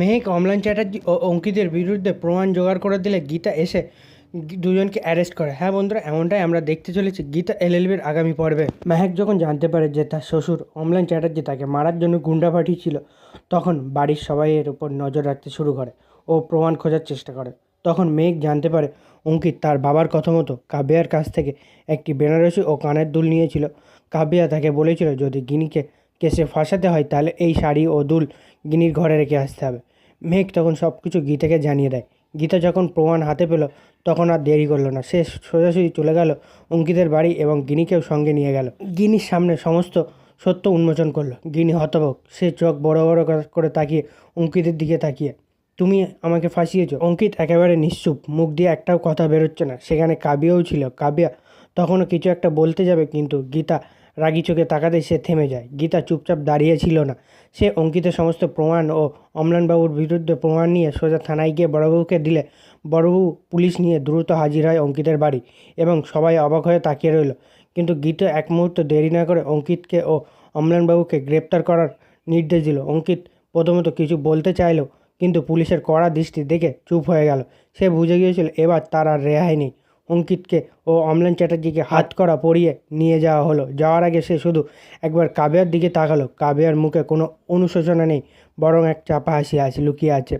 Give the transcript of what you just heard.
মেহেক অমলান চ্যাটার্জি ও অঙ্কিতের বিরুদ্ধে প্রমাণ জোগাড় করে দিলে গীতা এসে দুজনকে অ্যারেস্ট করে। হ্যাঁ বন্ধুরা, এমনটাই আমরা দেখতে চলেছি গীতা এলএলবির আগামী পর্বে। মেহেক যখন জানতে পারে যে তার শ্বশুর অম্লান চ্যাটার্জি তাকে মারার জন্য গুন্ডা পাঠিয়েছিল, তখন বাড়ির সবাইয়ের উপর নজর রাখতে শুরু করে ও প্রমাণ খোঁজার চেষ্টা করে। তখন মেঘ জানতে পারে অঙ্কিত তার বাবার কথা মতো কাব্যার কাছ থেকে একটি বেনারসি ও কানের দুল নিয়েছিল। কাব্যা তাকে বলেছিল, যদি গিনিকে কেসে ফাঁসাতে হয়, তাহলে এই শাড়ি ও দুল গিনির ঘরে রেখে আসতে হবে। মেঘ তখন সব কিছু গীতাকে জানিয়ে দেয়। গীতা যখন প্রমাণ হাতে পেল, তখন আর দেরি করল না। সে সোজাসুজি চলে গেল, অঙ্কিতের বাড়ি এবং গিনিকেও সঙ্গে নিয়ে গেল। গিনির সামনে সমস্ত সত্য উন্মোচন করল। গিনি হতবক সে চোখ বড় বড় করে- করে তাকিয়ে অঙ্কিতের দিকে তাকিয়ে, তুমি আমাকে ফাঁসিয়েছো? অঙ্কিত একেবারে নিশ্চুপ। মুখ দিয়ে একটাও কথা বেরোচ্ছে না। সেখানে কাবিয়াও ছিল। কাবিয়া তখনও কিছু একটা বলতে যাবে, কিন্তু গীতা রাগি চোখে তাকাতে সে থেমে যায়। গীতা চুপচাপ দাঁড়িয়ে ছিল না। সে অঙ্কিতের সমস্ত প্রমাণ ও অম্লানবাবুর বিরুদ্ধে প্রমাণ নিয়ে সোজা থানায় গিয়ে বড়বাবুকে দিলে বড়বাবু পুলিশ নিয়ে দ্রুত হাজির হয় অঙ্কিতের বাড়ি এবং সবাই অবাক হয়ে তাকিয়ে রইল। কিন্তু গীতা এক মুহূর্ত দেরি না করে অঙ্কিতকে ও অম্লানবাবুকে গ্রেপ্তার করার নির্দেশ দিল। অঙ্কিত প্রথমত কিছু বলতে চাইলেও কিন্তু পুলিশের কড়া দৃষ্টি দেখে চুপ হয়ে গেল। সে বুঝে গিয়েছিল, এবার তার আর রেহাই নেই। অঙ্কিতকে ও অমলেন চ্যাটার্জিকে হাত করা পরিয়ে নিয়ে যাওয়া হলো। যাওয়ার আগে সে শুধু একবার কাব্যার দিকে তাকালো। কাব্যার মুখে কোনো অনুশোচনা নেই, বরং এক চাপা হাসি হাসি লুকিয়ে আছে।